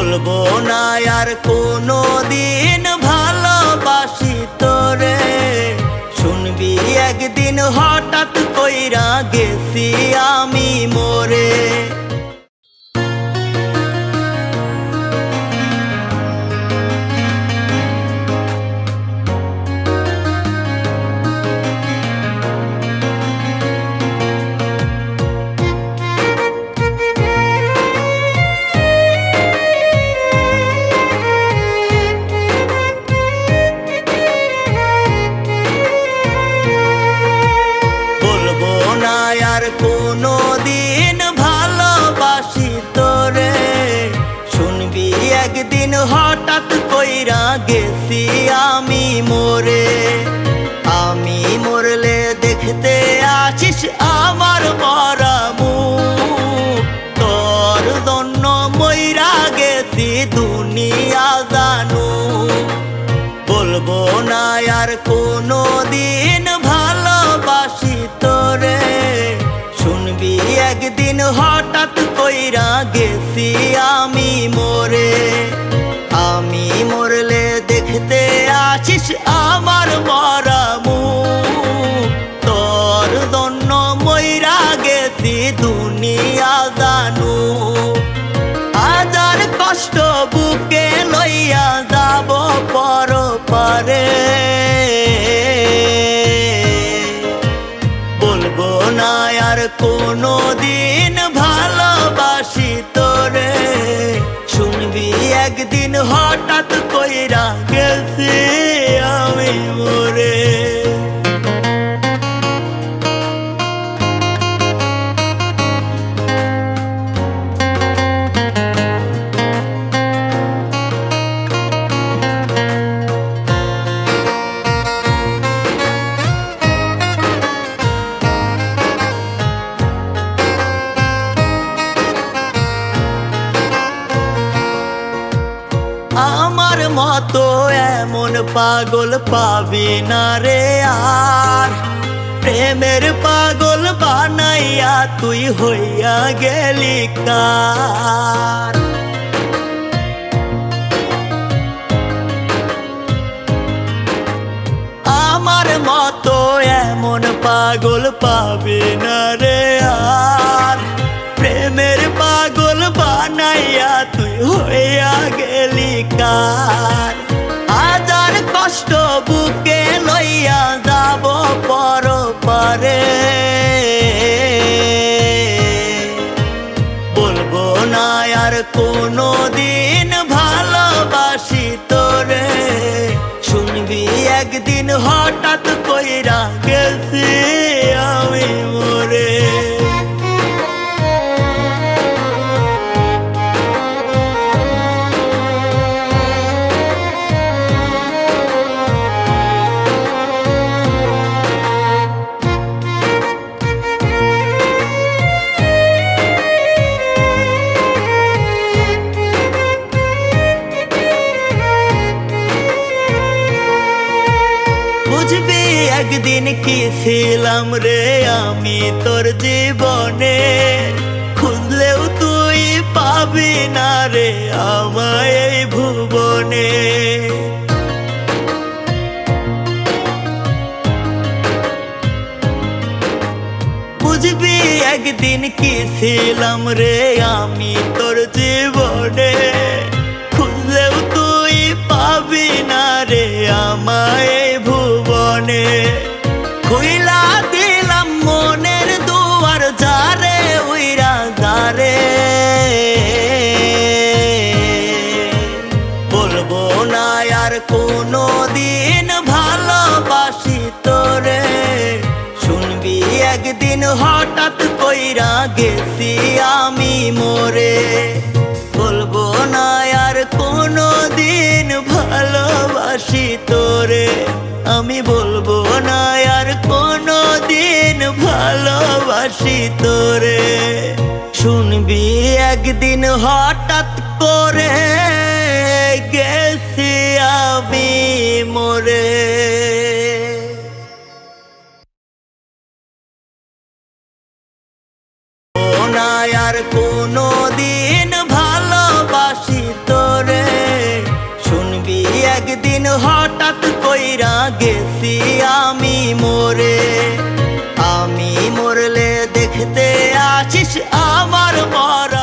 বলব না আর কোনো দিন ভালোবাসি তোরে। শুনবি একদিন হঠাৎ কইরা গেছি আমি মোরে। আর কোনো দিন ভালোবাসি তোরে। শুনবি একদিন হঠাৎ কইরা গেছি আমি মোরে। আমি মরলে দেখতে আসিস আমার মরা মুখ। তোর জন্য মইরা গেছি দুনিয়া জানু বলব না আর কোনো দিন হঠাৎ কইরা গেছি আমি মোরে। আমি মরলে দেখতে আছিস আমার মরা না আর কোনো দিন ভালোবাসি তোরে। শুনবি একদিন হঠাৎ কইরা গেছি আমি মোরে। মতো এমন পাগল পাবি না রে আর। প্রেমের পাগল বানাইয়া তুই হইয়া গেলি কার? আমার মতো এমন পাগল পাবে না রে আর। প্রেমের পাগল বানাইয়া হইয়া গেলি কার হাজার কষ্ট বুকে লইয়া যাব পর পারে বলব না আর কোনো দিন ভালোবাসি তোরে। শুনবি একদিন হঠাৎ কইরা বুঝবি একদিন কি ছিলাম রে আমি তোর জীবনে? খুঁজলেও তুই পাবি না রে আমায় এই ভুবনে। বুঝবি একদিন কি ছিলাম রে আমি তোর জীবনে? খুঁজলেও তুই পাবি না রে আমায় কোনো দিন ভালোবাসি তোরে। শুনবি একদিন হঠাৎ কইরা গেছি আমি মোরে। বলব না আর কোনো দিন ভালোবাসি তোরে। আমি বলব না আর কোনো দিন ভালোবাসি তোরে। শুনবি একদিন হঠাৎ করে। আর কোনো দিন ভালোবাসি তোরে। শুনবি একদিন হঠাৎ কইরা গেছি আমি মোরে। আমি মরলে দেখতে আছিস আমার মরা